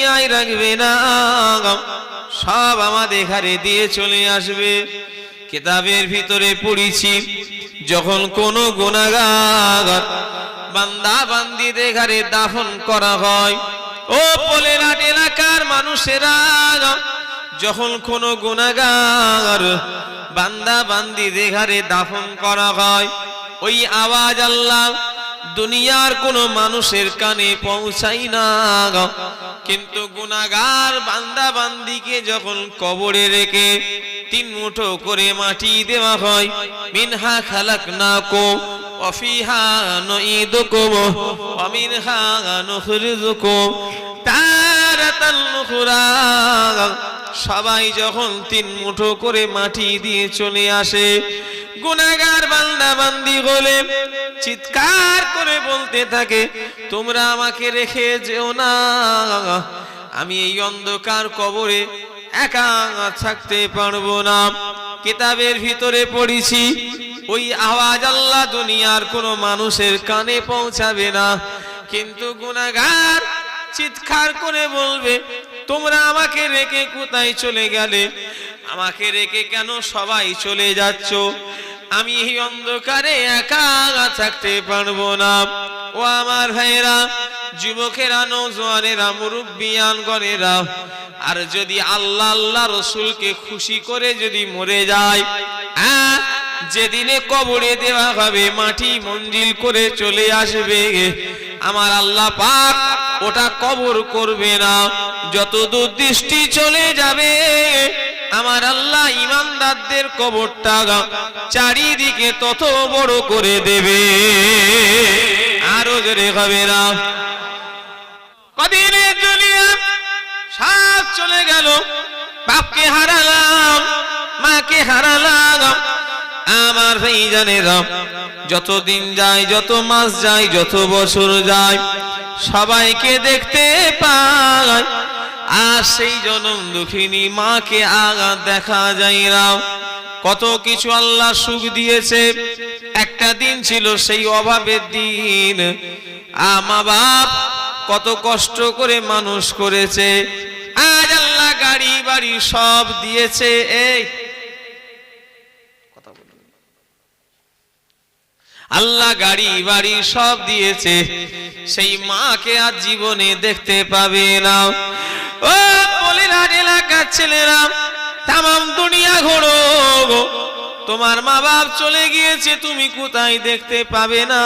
দুনিয়ায় রাখবে না। সব আমাদের ঘরে দিয়ে চলে আসবে। কেতাবের ভিতরে পড়েছি, যখন কোনো গুণাগার বান্দা বান্দিদের ঘরে দাফন করা হয়, ও পোলেরাট এলাকার মানুষেরা, যখন কোনো গুণাগার বান্দা বান্দিদের ঘরে দাফন করা হয়, ওই আওয়াজ আল্লাহ দুনিয়ার কোন মানুষের কানে পৌঁছাই না কিন্তু গুনাগার বান্দা বান্দিকে যখন কবরে রেখে তিন মুঠো করে মাটি দেওয়া হয়, মিনহা খালাক না কো অফিহা নঈদুকুম ওয়া মিনহা নুখরিজুকুম নুখরা সবাই যখন তিন মুঠো করে মাটি দিয়ে চলে আসে গুনাগার বান্দা বান্দি হলে চিৎকার করে বলতে থাকে, তোমরা আমাকে রেখে যেও না। আমি এই অন্ধকার কবরে একা থাকতে পারব না। কিতাবের ভিতরে পড়েছি, ওই আওয়াজ আল্লাহ দুনিয়ার কোনো মানুষের কানে পৌঁছাবে না। কিন্তু গুনাগার চিৎকার করে বলবে তোমরা আমাকে রেখে কোথায় চলে গেলে? আমাকে রেখে কেন সবাই চলে যাচ্ছ? আমি এই অন্ধকারে একা থাকতে পারব না। ও আমার ভাইয়েরা যুবকেরা নৌজওয়ানেরা মুরব্বিয়ান গণেরা আর যদি আল্লাহ আল্লাহ রসুলকে খুশি করে যদি মরে যায় আহ, যেদিনে কবরে দেওয়া হবে মাটি মঞ্জিল করে চলে আসবে। আমার আল্লাহ পাক ওটা কবর করবে না। যত দূর দৃষ্টি চলে যাবে, আমার আল্লাহ ইমানদারদের কবরটা চারিদিকে তত বড় করে দেবে। আরও জোরে হবে না। কদিনের দুনিয়া সব চলে গেল, বাপকে হারালাম, মাকে হারালাম, আমার ভাই জানে যত দিন যায়, যত মাস যায়, যত বছর যায় সবাইকে দেখতে পায়। আর সেই জনম দুঃখিনী মাকে আগা দেখা যায় না কত কিছু আল্লাহ সুখ দিয়েছে। একটা দিন ছিল সেই অভাবের দিন। আমা বাপ কত কষ্ট করে মানুষ করেছে। আজ আল্লাহ গাড়ি বাড়ি সব দিয়েছে। এই কথা বলুন। আল্লাহ গাড়ি বাড়ি সব দিয়েছে। সেই মাকে আর জীবনে দেখতে পাবে না। ও বলিরাট এলাকার ছেলেরা, তামাম দুনিয়া ঘোরো তোমার মা বাপ চলে গিয়েছে, তুমি কোথায় দেখতে পাবে না।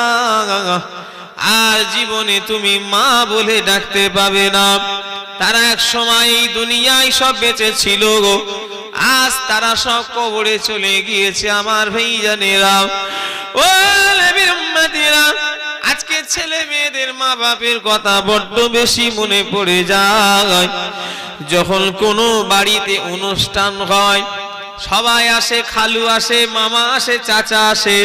আর জীবনে তুমি মা বলে ডাকতে পাবে না। তারা এক সময় এই দুনিয়ায় সব বেঁচে ছিল গো। আজ তারা সব কবরে চলে গিয়েছে, আমার ভাইজানেরা। ও আজকে ছেলে মেয়েদের মা বাপের কথা বড্ড বেশি মনে পড়ে যায়। যখন কোনো বাড়িতে অনুষ্ঠান হয়, সবাই আসে, খালু আসে, মামা আসে, চাচা আসে,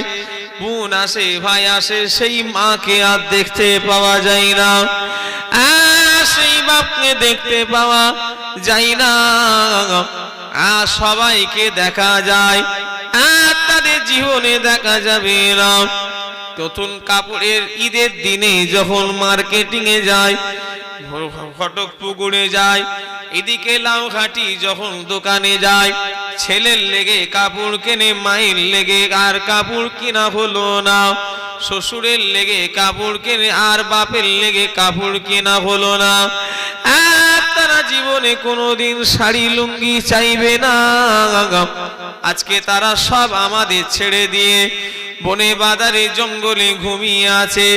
বোন আসে, ভাই আসে, সেই মাকে আর দেখতে পাওয়া যায় না। সেই বাপকে দেখতে পাওয়া যায় না। আর সবাইকে দেখা যায়। আর তাদের জীবনে দেখা যাবে না। নতুন কাপড়ের ঈদের দিনে যখন মার্কেটিং এ যায় ফটক পুকুরে যায়, এদিকে লাউ লাউঘাটি যখন দোকানে যায়, ছেলের লেগে কাপড় কেনে, মায়ের লেগে আর কাপড় কিনা হলো না। শ্বশুরের লেগে কাপড় কেনে আর বাপের লেগে কাপড় কেনা হলো না। তারা জীবনে কোনোদিন শাড়ি, লুঙ্গি চাইবে না। আজকে তারা সব আমাদের ছেড়ে দিয়ে বনে বাজারে, জঙ্গলে ঘুমিয়ে আছে।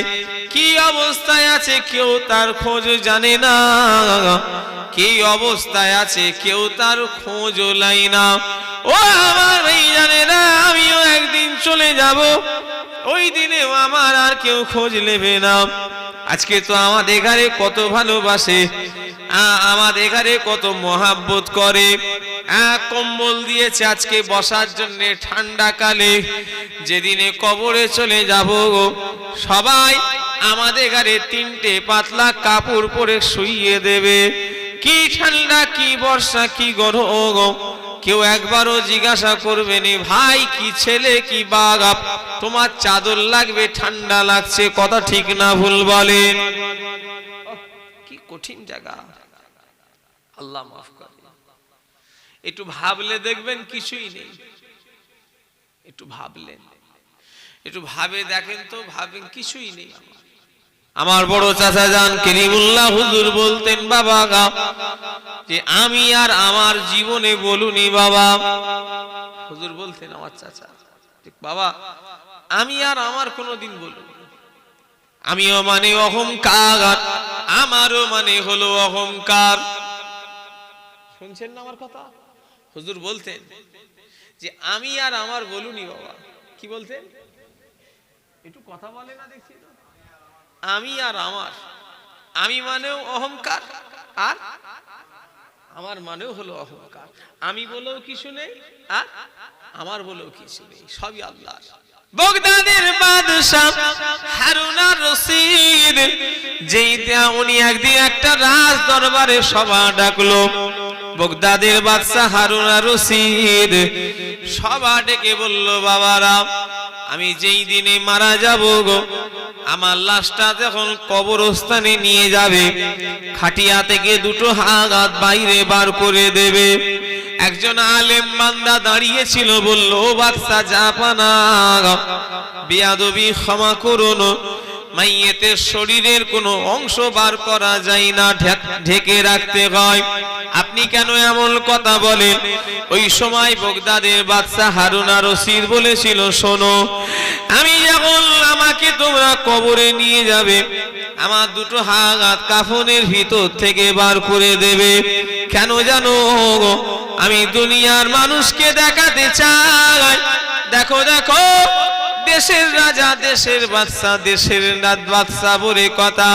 কি অবস্থায় আছে কেউ তার খোঁজ জানে না। কি অবস্থায় আছে কেউ তার খোঁজ লাই না। ও আমার জানে না, আমিও একদিন চলে যাব। ওই দিনেও আমার আর কেউ খোঁজ নেবে না। আজকে তো আমাদের ঘরে কত ভালোবাসে আমাদের ঘরে কত মহাব্বত করে। কম্বল দিয়েছে আজকে বসার জন্য ঠান্ডা কালে। যেদিনে কবরে চলে যাব সবাই আমাদের ঘরে তিনটে পাতলা কাপড় পরে শুইয়ে দেবে। কি ঠান্ডা, কি বর্ষা, কি গরম কেউ একবারও জিজ্ঞাসা করবে নি, ভাই, কি ছেলে, কি বাগাপ তোমার চাদর লাগবে, ঠান্ডা লাগছে, কথা ঠিক না ভুল বলেন। কি কঠিন জায়গা। আল্লাহ মাফ করে। একটু ভাবলে দেখবেন কিছুই নেই। একটু ভাবলেন। একটু ভাবে দেখেন তো, ভাবেন কিছুই নেই। আমার। আমার বড় চাচা যান করিমুল্লাহ হুজুর বলতেন, বাবা গা, যে আমি আর আমার জীবনে বলুনি বাবা। হুজুর বলতেন আমার চাচা বাবা, আমি আর আমার কোনোদিন বলুনি। আমিও মানে অহংকার, আমারও মানে হলো অহংকার। শুনছেন না আমার কথা? হুজুর বলতেন, যে আমি আর আমার বলুনি বাবা। কি বলতেন? একটু কথা বলে না দেখছি। আমি আর আমার। আমি মানেও অহংকার, আর আমার মানেও হলো অহংকার। আমি বলেও কিছু নেই, আর আমার বলেও কিছু নেই। সবই আল্লাহ বগদাদের বাদশাহ হারুনা রশিদ যেইটা উনি একদিন একটা রাজ দরবারে সভা ডাকলো। বগদাদের বাদশাহ হারুনা রশিদ সভা ডেকে বলল, বাবারা, আমি যেই দিনে মারা যাব গো আমার লাশটা যখন কবরস্থানে নিয়ে যাবে, খাটিয়া থেকে দুটো হাত বাইরে বার করে দেবে। একজন আলেম মান্দা দাঁড়িয়েছিল, বলল বাচ্চা জাপানা বিয়াদবি ক্ষমা করুন মাইয়েতের শরীরের কোনো অংশ বার করা যায় না, ঢেকে রাখতে হয়। আপনি কেন এমন কথা বলেন? ওই সময় বগদাদের বাদশা হারুনা রশিদ বলেছিল, শোনো, আমি যখন আমাকে তোমরা কবরে নিয়ে যাবে, আমার দুটো হাত কাফনের ভিতর থেকে বার করে দেবে। কেন জানো? আমি দুনিয়ার মানুষকে দেখাতে চাই। দেখো দেখো দেশের রাজা, দেশের বাদশা, দেশের রাত বাদশা, বলে কথা।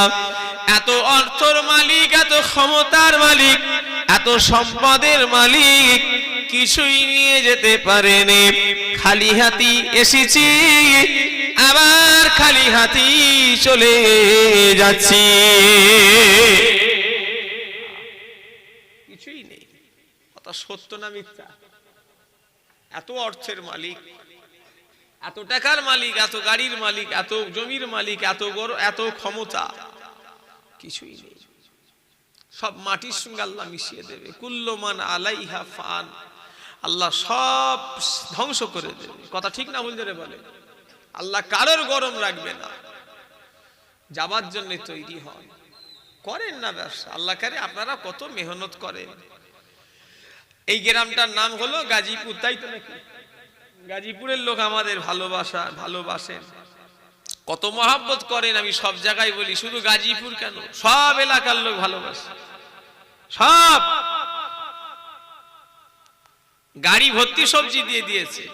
এত অর্থর মালিক, এত ক্ষমতার মালিক, এত সম্পদের মালিক কিছুই নিয়ে যেতে পারেনি। খালি হাতি এসেছি, আবার খালি হাতি চলে যাচ্ছি। কিছুই নেই। কথা সত্য না মিথ্যা? এত অর্থের মালিক এত টাকার মালিক, এত গাড়ির মালিক, এত জমির মালিক, এত বড়, এত ক্ষমতা। কিছুই নেই। সব মাটির সঙ্গে আল্লাহ মিশিয়ে দেবে। কুল্লমান আলাইহা ফান। আল্লাহ সব ধ্বংস করে দেবে। কথা ঠিক না বলতে বলে? আল্লাহ কারোর গরম রাখবে না। যাবার জন্য তৈরি হন। করেন না ব্যবসা। আল্লাহ কারে, আপনারা কত মেহনত করেন। এই গ্রামটার নাম হলো গাজীপুর, তাই তো নাকি? গাজীপুরের লোক আমাদের ভালোবাসা ভালোবাসেন কত মহাব্বত করেন, আমি সব জায়গায় বলি, শুধু গাজীপুর কেন? সব এলাকার লোক ভালোবাসে। সব! গাড়ি ভর্তি সবজি দিয়ে দিয়েছে।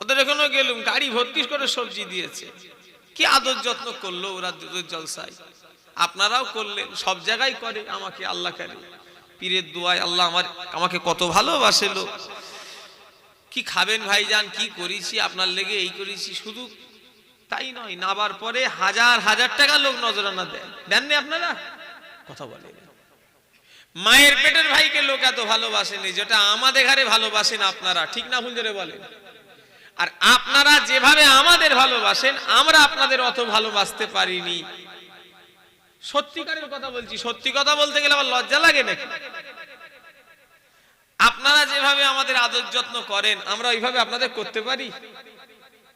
ওদের এখনও গেলুম, গাড়ি ভর্তি করে সবজি দিয়েছে। কি আদর যত্ন করল ওরা দুধের জলসায়? আপনারাও করলেন, সব জায়গায় করে, আমাকে আল্লাহ কেন পীরের দোয়ায় আল্লাহ আমার, আমাকে কত ভালোবাসে লোক। কি খাবেন ভাইজান? কি করেছি? আপনার লেগে এই করেছি, শুধু তাই নয়, নাবার পরে হাজার হাজার টাকা লোক নজরানা দেন দেননি আপনারা? কথা বলেন মায়ের পেটের ভাইকে লোক এত ভালোবাসেনি, যেটা আমাদের ঘরে ভালোবাসেন আপনারা, ঠিক না হুঞ্জরে বলেন? আর আপনারা যেভাবে আমাদের ভালোবাসেন, আমরা আপনাদের অত ভালোবাসতে পারিনি। সত্যিকারের কথা বলছি, সত্যি কথা বলতে গেলে আমার লজ্জা লাগে নাকি? আপনারা যেভাবে আমাদের আদর যত্ন করেন, আমরা ওইভাবে আপনাদের করতে পারি?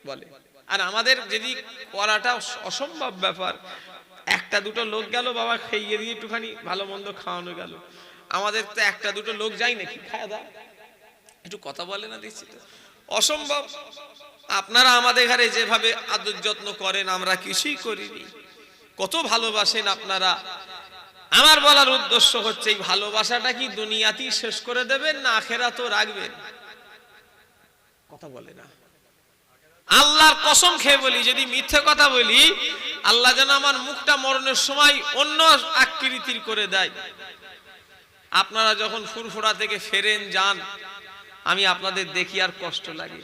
বলে। আর আমাদের যদি করাটা অসম্ভব ব্যাপার, একটা দুটো লোক গেল, বাবা খেয়ে দিয়ে একটুখানি ভালো মন্দ খাওয়ানো গেল। আমাদের তো একটা দুটো লোক যাই নাকি? খাওয়া দাওয়া একটু কথা বলে না দেখছি তো। অসম্ভব। আপনারা আমাদের ঘরে যেভাবে আদর যত্ন করেন, আমরা কিছুই করিনি। কত ভালোবাসেন আপনারা। আমার বলার উদ্দেশ্য হচ্ছে এই ভালোবাসাটা কি দুনিয়াতেই শেষ করে দেবেন না আখেরা তো রাখবেন? কথা বলে না। আল্লাহর কসম খেয়ে বলি, যদি মিথ্যে কথা বলি, আল্লাহ যেন আমার মুখটা মরণের সময় অন্য আকৃতির করে দেয়। আপনারা যখন ফুরফুরা থেকে ফেরেন, যান, আমি আপনাদের দেখি আর কষ্ট লাগে।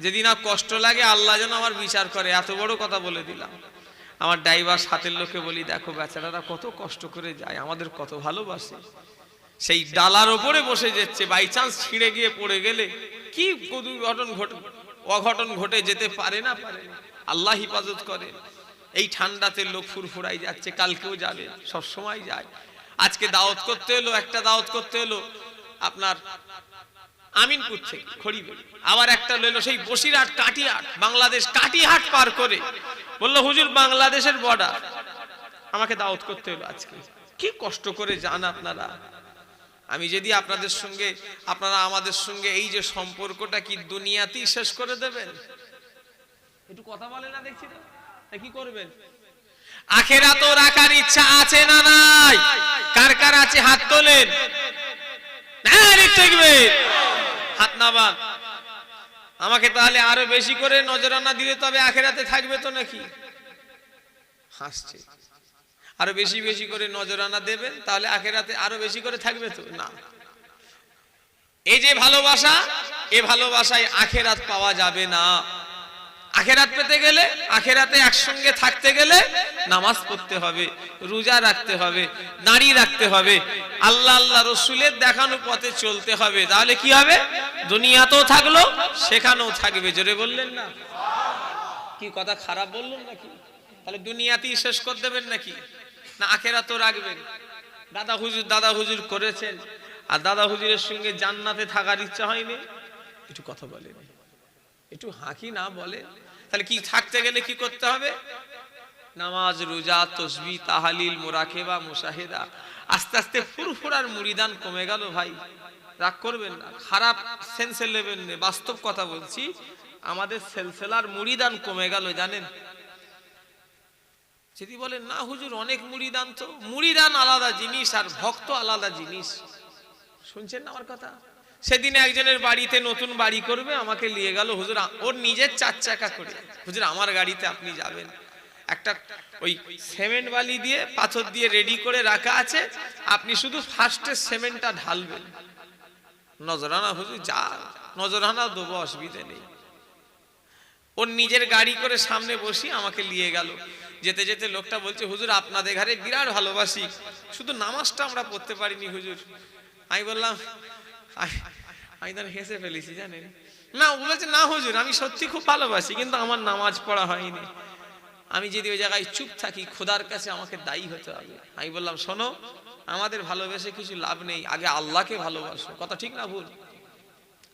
যেদিন আর কষ্ট লাগে, আল্লাহ যেন আমার বিচার করে। এত বড় কথা বলে দিলাম। আমার ড্রাইভার সাথের লোকে বলি, দেখো বেচারারা কত কষ্ট করে যায়, আমাদের কত ভালোবাসে। সেই ডালার ওপরে বসে যাচ্ছে বাই চান্স ছিঁড়ে গিয়ে পড়ে গেলে কি দুর্ঘটন ঘটে, অঘটন ঘটে যেতে পারে না পারে। আল্লাহ হিফাজত করে। এই ঠান্ডাতে লোক ফুরফুরাই যাচ্ছে, কালকেও যাবে সব সময় যায়। আজকে দাওয়াত করতে এলো, একটা দাওয়াত করতে এলো। আপনার আমিনপুর থেকে খড়িবেড়ি আবার একটা লইলো সেই বসিরহাট কাটিহাট বাংলাদেশ কাটিহাট পার করে। বলল হুজুর বাংলাদেশের বর্ডার আমাকে দাওয়াত করতে হলো আজকে। কি কষ্ট করে যান আপনারা? আমি যদি আপনাদের সঙ্গে আপনারা আমাদের সঙ্গে এই যে সম্পর্কটা কি দুনিয়াতেই শেষ করে দেবেন? একটু কথা বলে না দেখছি না কি করবেন? আখেরা তো রাখার ইচ্ছা আছে না নাই? কার কার আছে হাত তোলেন? হ্যাঁ, দেখবে হাত নাবান আমাকে তাহলে আরও বেশি করে নজরানা দিলে তবে আখেরাতে থাকবে তো নাকি? হাসছে। আরও বেশি বেশি করে নজরানা দেবেন, তাহলে আখেরাতে আরও বেশি করে থাকবে তো? না। এই যে ভালোবাসা, এ ভালোবাসায় আখেরাত পাওয়া যাবে না। আখেরাত পেতে গেলে, আখেরাতে একসঙ্গে থাকতে গেলে নামাজ পড়তে হবে, রোজা রাখতে হবে দাঁড়ি রাখতে হবে, আল্লাহ আল্লাহ রসুলের দেখানো পথে চলতে হবে। তাহলে কি হবে? দুনিয়াতেও থাকল, সেখানেও থাকবে। জোরে বললেন না? কি কথা খারাপ বললেন নাকি? তাহলে দুনিয়াতেই শেষ করে দেবেন নাকি? না, আখেরাতও রাখবেন। দাদা হুজুর দাদা হুজুর করেছেন। আর দাদা হুজুরের সঙ্গে জান্নাতে থাকার ইচ্ছা হয়নি? একটু কথা বলেন। একটু হাঁকি না বলে, তাহলে কি থাকতে গেলে কি করতে হবে? নামাজ, রোজা, তসবি, তাহালিল, মোরাকেবা, মুশাহেদা। আস্তে আস্তে ফুরফুরার মুড়িদান কমে গেল ভাই। রাগ করবেন না, খারাপ সেন্সে নেবেন না বাস্তব কথা বলছি। আমাদের সেলসেলার মুড়িদান কমে গেল, জানেন? যদি বলেন, না হুজুর, অনেক মুড়িদান তো। মুড়িদান আলাদা জিনিস আর ভক্ত আলাদা জিনিস। শুনছেন না আমার কথা? সেদিন একজনের বাড়িতে নতুন বাড়ি করবে, আমাকে নিয়ে গেল। হুজুর, ওর নিজের চার চাকা করে। হুজুর, আমার গাড়িতে আপনি যাবেন। একটা ওই সিমেন্ট বালি দিয়ে, পাথর দিয়ে রেডি করে রাখা আছে। আপনি শুধু ফার্স্টে সিমেন্টটা ঢালবেন। নজরানা, হুজুর, যা নজরানা দেবো, অসুবিধা নেই। ওর নিজের গাড়ি করে সামনে বসি, আমাকে নিয়ে গেল। যেতে যেতে লোকটা বলছে, হুজুর, আপনাদের ঘরে বিরাট ভালোবাসি। শুধু নামাজটা আমরা পড়তে পারিনি, হুজুর। আমি বললাম আমি তার হেসে ফেলেছি, জানেন? না বলেছে, না, হুজুর, আমি সত্যি খুব ভালোবাসি, কিন্তু আমার নামাজ পড়া হয়নি। আমি যদি ওই জায়গায় চুপ থাকি, খোদার কাছে আমাকে দায়ী হতে হবে। আমি বললাম, শোনো, আমাদের ভালোবেসে কিছু লাভ নেই, আগে আল্লাহকে ভালোবাসো। কথা ঠিক না ভুল?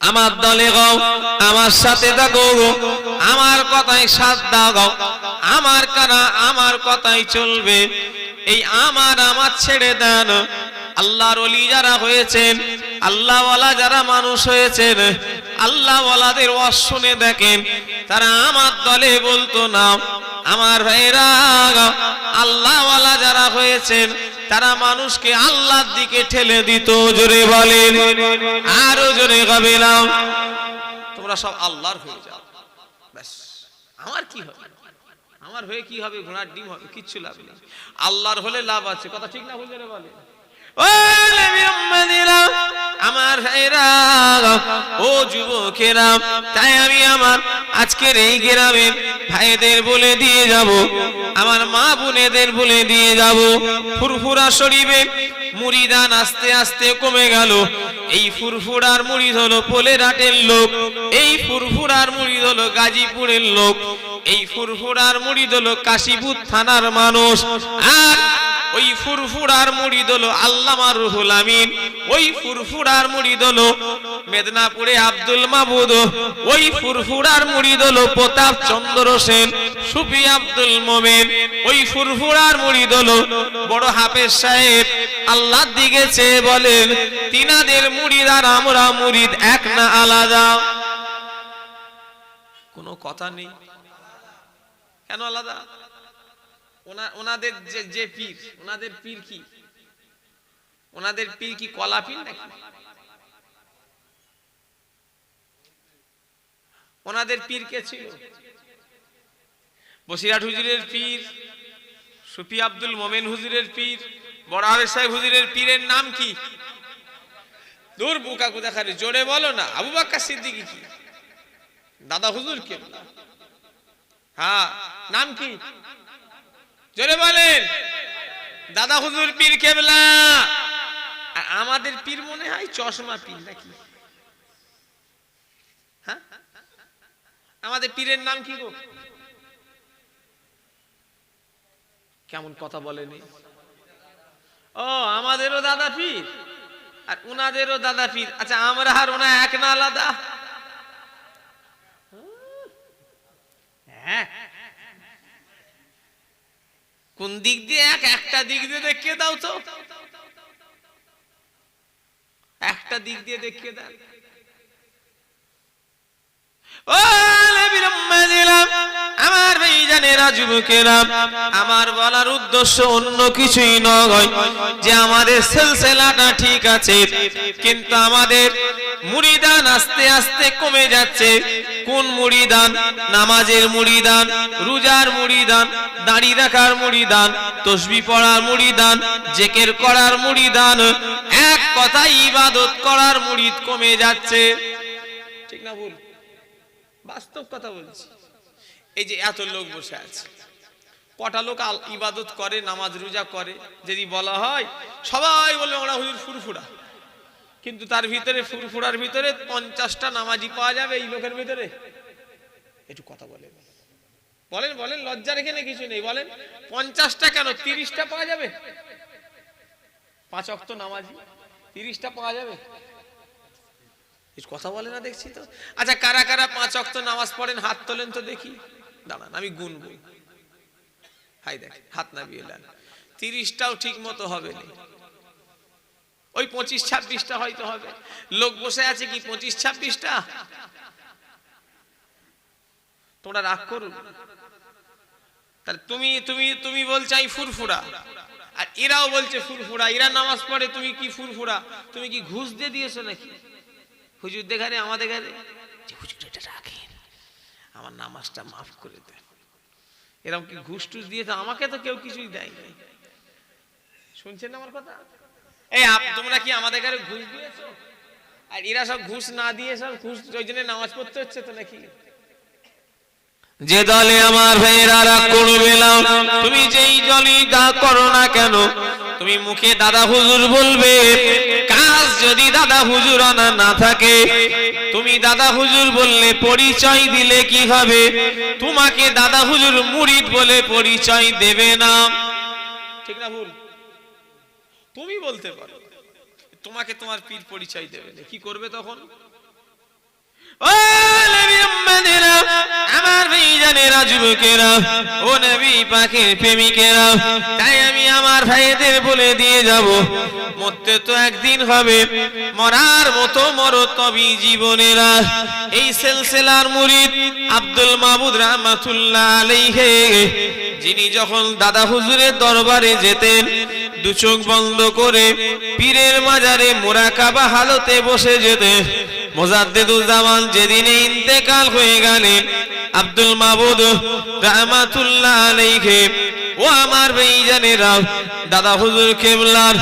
আমার দলে গাও আমার সাথে থাকো আমার কথায় সাথ দাও আমার কারা আমার কথাই চলবে, এই আমার আমার ছেড়ে দেন আল্লাহর অলি যারা হয়েছেন, আল্লাহওয়ালা যারা মানুষ হয়েছেন, আল্লাহওয়ালাদের ওয়াজ শুনে দেখেন, তারা আমার দলে বলতো না, আমার ভাইরা আল্লাহওয়ালা যারা হয়েছেন, তারা মানুষকে আল্লাহর দিকে ঠেলে দিত, জোরে বলেন, আরও জোরে গাবিলাম তোমরা সব আল্লাহর হয়ে যাও। ব্যাস, আমার কি হবে? আমার হয়ে কি হবে? ঘোড়ার ডিম হবে, কিচ্ছু লাভ নেই। আল্লাহর হলে লাভ আছে, কথা ঠিক না বলে ও নবী আমার ও যুবকেরা, তাই আমি আমার আজকের এই গ্রামের ভাইদের বলে দিয়ে যাব, আমার মা বোনেদের বলে দিয়ে যাব। ফুরফুরা শরীফে মুড়িদান আস্তে আস্তে কমে গেল। এই ফুরফুরার মুড়িদ হলো পোলেরাটের লোক, এই ফুরফুরার মুড়িদ হলো গাজীপুরের লোক, এই ফুরফুরার মুড়িদ হলো কাশীপুর থানার মানুষ। আর ওই ফুরফুরার মুড়ি হলো আল্লামা রুহুল আমিন। ওই ফুরফুরার মুড়ি হলো মেদিনীপুরে আব্দুল মাহমুদ ওই ফুরফুরার মুড়ি হলো প্রতাপ চন্দ্র সেন, সুফি আব্দুল মোমেন। ওই ফুরফুরার মুড়ি হলো বড় হাফেজ সাহেব, আল্লাহর দিকে চেয়ে বলেন, তিনাদের মুড়িদ আর আমরা মুড়িদ এক না আলাদা। কোনো কথা নেই? কেন আলাদা? ওনাদের যে পীর, ওনাদের পীর কি? ওনাদের পীর কি কলা পীর নাকি? ওনাদের পীর কে ছিল? বসিরহাট হুজুরের পীর, সুফি আব্দুল মোমেন হুজুরের পীর, বড় আবেদ সাহেব হুজুরের পীরের নাম কি? দূর বুকা কুদাখারে জোরে বলো না, আবু বাক্কা সিদ্দিকি কি? দাদা হুজুর কে? হ্যাঁ নাম কি? জোরে বলেন। দাদা হুজুর পীর কেবলা। আর আমাদের পীর মনে হয় চশমা পীর নাকি? হ্যাঁ? আমাদের পীরের নাম কি গো? কেমন কথা বলেনি ও, আমাদেরও দাদা পীর। আর উনাদেরও দাদা পীর। আচ্ছা আমরা আর ওনা এক না আলাদা হ্যাঁ কোন দিক দিয়ে এক, একটা দিক দিয়ে দেখিয়ে দাও তো। একটা দিক দিয়ে দেখিয়ে দাও। আমার ভাইজানেরা যুবকেরা আমার বলার উদ্দেশ্য অন্য কিছুই নয় যে আমাদের সিলসিলাটা ঠিক আছে, কিন্তু আমাদের মুড়িদান আস্তে আস্তে কমে যাচ্ছে। কোন মুড়িদান? নামাজের মুড়িদান, রোজার মুড়িদান, দাড়ি রাখার মুড়িদান, তসবি পড়ার মুড়িদান, জেকের করার মুড়িদান, এক কথায় ইবাদত করার মুড়িদ কমে যাচ্ছে। ঠিক না বাস্তব কথা বলছি। এই যে এত লোক বসে আছে। কটা লোক ইবাদত করে, নামাজ রোজা করে, যদি বলা হয়, সবাই বলে ওরা হুজুর ফুরফুরা। কিন্তু তার ভিতরে, ফুরফুরার ভিতরে পঞ্চাশটা নামাজি পাওয়া যাবে এই লোকের ভিতরে। একটু কথা বলে বলেন বলেন, লজ্জার এখানে কিছু নেই, বলেন। পঞ্চাশটা কেন? তিরিশটা পাওয়া যাবে? পাঁচ অক্ত নামাজি, তিরিশটা পাওয়া যাবে? কিছু কথা বলে না দেখছি তো। আচ্ছা কারা কারা পাঁচ অক্ত নামাজ পড়েন, হাত তোলেন তো দেখি। দাঁড়ান, আমি গুনবো হাই দেখ, হাত নামিয়ে নেন তিরিশটাও ঠিক মতো হবে না। ওই পঁচিশ, ছাব্বিশটা হয়তো হবে। লোক বসে আছে কি, পঁচিশ, ছাব্বিশটা? তোমরা রাগ করুন তাহলে তুমি তুমি তুমি বলছো আমি ফুরফুরা। আর এরাও বলছে ফুরফুরা। এরা নামাজ পড়ে, তুমি কি ফুরফুরা? তুমি কি ঘুষ দিয়ে দিয়েছ নাকি? হুজুর দেখারে আমাদের ঘরে যে হুজুর, এটা রাখেন আমার নামাজটা মাফ করে দেন। এরকম কি ঘুষ টুস দিয়ে তো আমাকে তো কেউ কিছুই দেয়নি। শুনছেন না আমার কথা? এই তোমরা কি আমাদের ঘরে ঘুষ দিয়েছ? আর এরা সব ঘুষ না দিয়ে সব ঘুষ, ওই জন্য নামাজ পড়তে হচ্ছে তো নাকি? যে দলে আমার ভাইয়েরা করবে না তুমি যেই জলই দা করো না কেন, তুমি মুখে দাদা হুজুর বলবে, কাজ যদি দাদা হুজুর আনা না থাকে, তুমি দাদা হুজুর বললে পরিচয় দিলে কি হবে? তোমাকে দাদা হুজুর মুরিদ বলে পরিচয় দেবে না। ঠিক না ভুল? তুমি বলতে পারো। তোমাকে তোমার পীর পরিচয় দেবে কি করবে তখন? আমার বলে দিয়ে একদিন হবে, মরার মতো মর তবি জীবনেরা। এই আব্দুল যিনি যখন দাদা হুজুরের দরবারে যেতেন, দু চোখ বন্ধ করে পীরের মাজারে মোরাকাবা হালতে বসে যেতেন। মোজাদ্দেদুজ্জামান যেদিনে ইন্তেকাল হয়ে গেলেন, আব্দুল মাহবুদ রহমাতুল্লাহ আলাইহি ও আমার ভাইজানেরা দাদা হুজুর কেবলার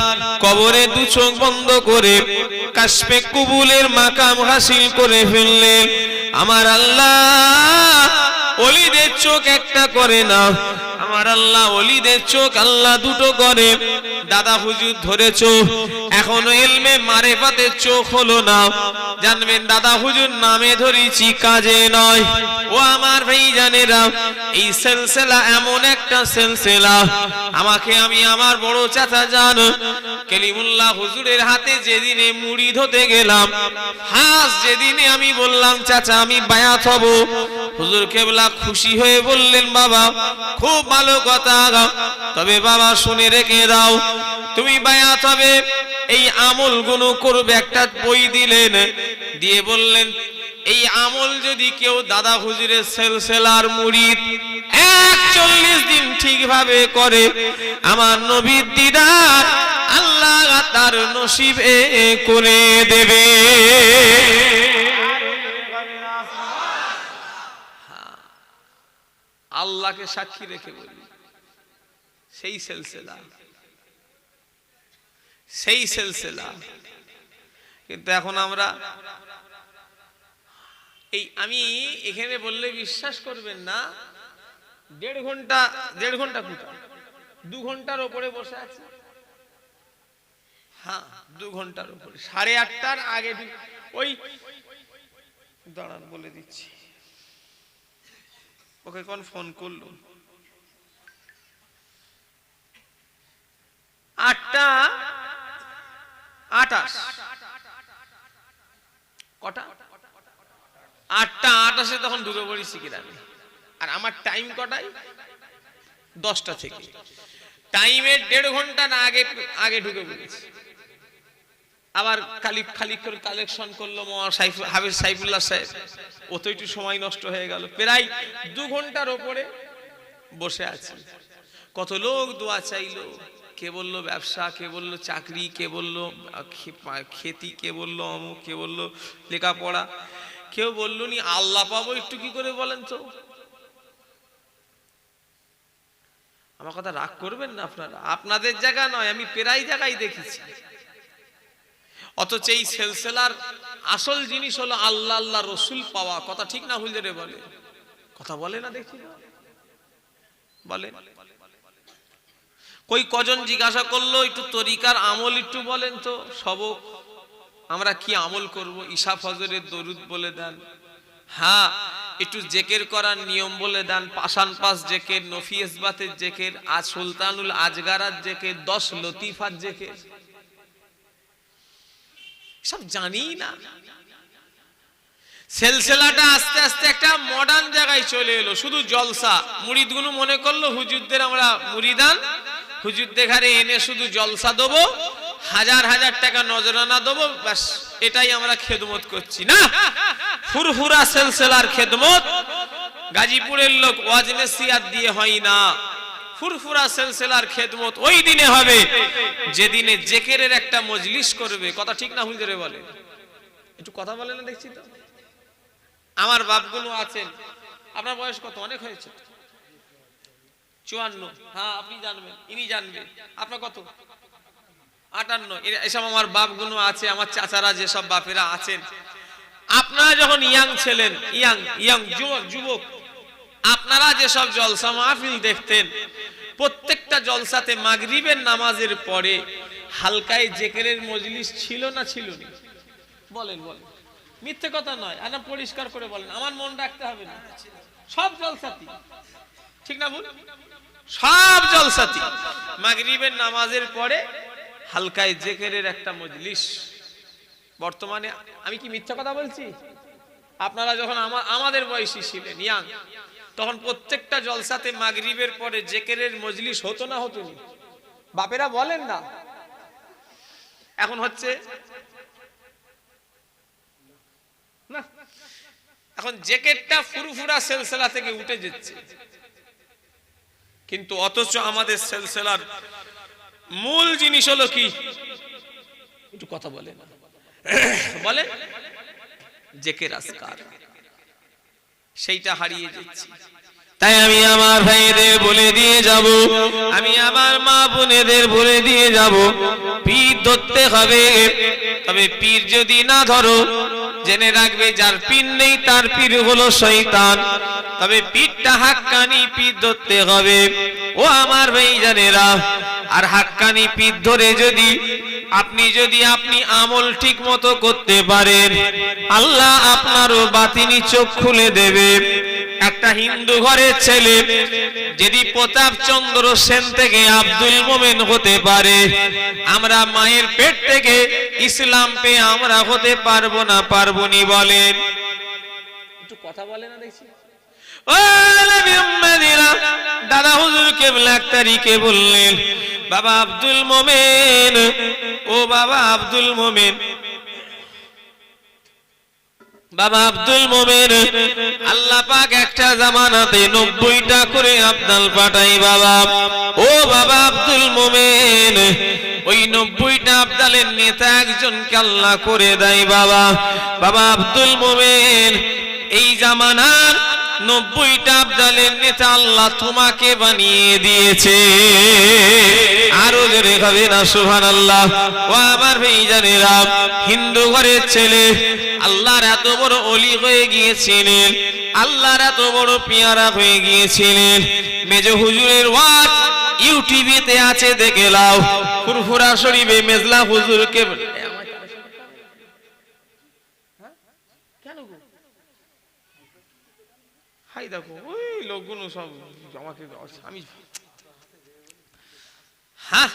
কবরে দু চোখ বন্ধ করে কাশপে কুবুলের মাকাম হাসিল করে ফেললেন। আমার আল্লাহ অলিদের চোখ একটা করে না। আমার আল্লাহ অলিদের চোখ আল্লাহ দুটো করে। দাদা হুজুর ধরেছ, এখনও এলমে মারে পাতের চোখ হলো না। জানবেন দাদা হুজুর নামে ধরেছি, কাজে নয়। ও আমার ভাই জানেরা এই সেলসেলা এমন একটা সেলসেলা। আমাকে আমি আমার বড় চাচা জান, কেলিমুল্লাহ হুজুরের হাতে যেদিনে মুড়ি ধতে গেলাম, হাস যেদিনে আমি বললাম, চাচা, আমি বায়াত হব। হুজুর কেবলা খুশি হয়ে বললেন, বাবা, খুব ভালো কথা তবে বাবা, শুনে রেখে দাও। তুমি বায়াত হবে এই আমলগুলো করবে, একটা বই দিলেন। দিয়ে বললেন, এই আমল যদি কেউ দাদা হুজুরের সেলসেলার মুড়িদ একচল্লিশ দিন ঠিকভাবে করে, আমার নবীর দিদার আল্লাহ তার নসিবে করে দেবে। আল্লাহকে সাক্ষী রেখে বলি। সেই সেলসেলা। সেই সেলসেলা। কিন্তু এখন আমরা এই আমি এখানে বললে বিশ্বাস করবেন না, দেড় ঘণ্টা দেড় ঘণ্টা কোথা দু ঘণ্টার ওপরে বসে আছে। হ্যাঁ দু ঘণ্টার উপরে সাড়ে আটটার আগে ওই দাঁড়ান বলে দিচ্ছি। ওকে কোন ফোন করল। আটটা আটাশ। কটা? আটটা আটাশে তখন ঢুকে পড়ি সিকিরানে আর আমার টাইম কটাই দশটা থেকে। টাইমের দেড় ঘণ্টা না আগে আগে ঢুকে পড়েছি। আবার খালি খালি করে কালেকশন করল হাবিজ সাইফুল্লাহ সাহেব। ও তো একটু সময় নষ্ট হয়ে গেল। প্রায় দু ঘণ্টার ওপরে বসে আছি। কত লোক দোয়া চাইলো। কে বলল ব্যবসা, কে বলল চাকরি, কে বলল খেতি, কে বলল অমুক, কে বলল লেখাপড়া। কেউ বলল নি আল্লাহ পাবো একটু কি করে বলেন তো? আমার কথা রাগ করবেন না আপনারা? আপনাদের জায়গা নয়, আমি প্রায় জায়গায় দেখেছি। অথচ এই সেলসেলার আসল জিনিস হলো আল্লাহ আল্লাহ রসুল পাওয়া। কথা ঠিক না হুজুরে বলে? কথা বলে না দেখি বলে? কই কজন জিজ্ঞাসা করল, একটু তরিকার আমল একটু বলেন তো। সবক, আমরা কি আমল করব? ঈশা ফজরের দরুদ বলে দেন। হ্যাঁ একটু জেকের করার নিয়ম বলে দেন। পাশান পাস জেকের, নফি জেকের, আজ সুলতানুল আজগারার জেকের, দশ লতিফার জেকের। সব জানি না। সেলসেলাটা আস্তে আস্তে একটা মডার্ন জায়গায় চলে এলো, শুধু জলসা। মুরিদগুলো মনে করল, হুজুরদের আমরা মুড়িদান হুজুরদের ঘরে এনে শুধু জলসা দেবো, হাজার হাজার টাকা নজরানা দেবো, ব্যাস, এটাই আমরা খেদমত করছি। না, ফুরফুরা সেলসেলার খেদমত। গাজীপুরের লোক ওয়াজনে সিয়াদ দিয়ে হয় না। ফুরফুরা সেলসেলার খেদমত ওই দিনে হবে যেদিনে জেকেরের একটা মজলিস করবে। কথা ঠিক না হুজুরে বলে? একটু কথা বলে না দেখছি তো। আমার বাপগুলো আছেন। আপনার বয়স কত? অনেক হয়েছে। চুয়ান্ন। হ্যাঁ আপনি জানবেন। ইনি জানবেন। আপনার কত? আটান্ন। এসব আমার বাপগুলো আছে, আমার চাচারা যেসব বাপেরা আছেন। আপনারা যখন ইয়াং ছিলেন, ইয়াং ইয়াং যুবক যুবক আপনারা যেসব জলসা মাহফিল দেখতেন, প্রত্যেকটা জলসাতে মাগরিবের নামাজের পরে হালকায় জেকেরের মজলিস ছিল না ছিল না? বলেন বলেন। মিথ্যে কথা নয়, আর পরিষ্কার করে বলেন। আমার মন রাখতে হবে না। সব জলসাতি ঠিক না বল সব জলসাতি মাগরিবের নামাজের পরে হালকায় জেকেরের একটা মজলিস। বর্তমানে আমি কি মিথ্যা কথা বলছি? আপনারা যখন আমা- আমাদের বয়সী ছিলেন, ইয়াং। তখন প্রত্যেকটা জলসাতে মাগরিবের পরে জেকেরের মজলিস হতো না হতো বাপেরা বলেন না। এখন হচ্ছে, না, এখন জ্যাকেটটা ফুরফুরা সেলসেলা থেকে উঠে যাচ্ছে। কিন্তু অথচ আমাদের সেলসেলার মূল জিনিস হলো কি? একটু কথা বলে না বলে জেকের আসকার সেইটা হারিয়ে যাচ্ছে। তাই আমি আমার ভাইদের বলে দিয়ে যাব। আমি আমার মা বোনেদের বলে দিয়ে যাব। পীর ধরতে হবে। তবে পীর যদি না ধরো, জেনে রাখবে যার পীর নেই তার পীর হলো শয়তান। তবে পীরটা হাক্কানি পীর ধরতে হবে। ও আমার ভাই জানেরা আর হাক্কানি পীর ধরে যদি আপনি যদি আপনি আমল ঠিক মতো করতে পারেন, আল্লাহ আপনারও বাতিনি চোখ খুলে দেবে। একটা হিন্দু ঘরের ছেলে, যদি প্রতাপ চন্দ্র সেন থেকে আব্দুল মোমেন হতে পারে, আমরা মায়ের পেট থেকে ইসলাম পেয়ে আমরা হতে পারব না পারব নি বলেন। একটু কথা বলে না দেখছি। দাদা হুজুর তারিখে বললেন, বাবা আব্দুল মোমেন, ও বাবা আব্দুল মোমেন। বাবা আব্দুল আল্লাহ পাক একটা জামানাতে নব্বইটা করে আব্দাল পাঠাই বাবা। ও বাবা আব্দুল মোমেন, ওই নব্বইটা আব্দালের নেতা একজনকে আল্লাহ করে দেয় বাবা। বাবা আব্দুল মোমেন, এই জামানার নব্বইটা আব্দালের নেতা আল্লাহ তোমাকে বানিয়ে দিয়েছে। আরও জোরে হবে না সুহান আল্লাহ ও আমার হিন্দু ঘরের ছেলে, আল্লাহর এত বড় অলি হয়ে গিয়েছিলেন, আল্লাহর এত বড় পিয়ারা হয়ে গিয়েছিলেন। মেজ হুজুরের ওয়াজ ইউটিভিতে আছে, দেখে লাও। ফুরফুরা শরীফে মেজলা হুজুরকে কেন গো হাই দেখো। ওই লোকগুলো সব আমাকে আমি হ্যাঁ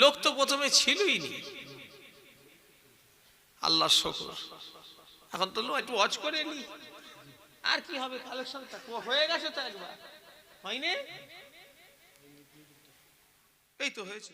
লোক তো প্রথমে ছিলই নি। আল্লাহ শকর। এখন তো একটু ওয়াচ করে নি। আর কি হবে কালেকশনটা হয়ে গেছে তো একবার। হয়নি? এই তো হয়েছে।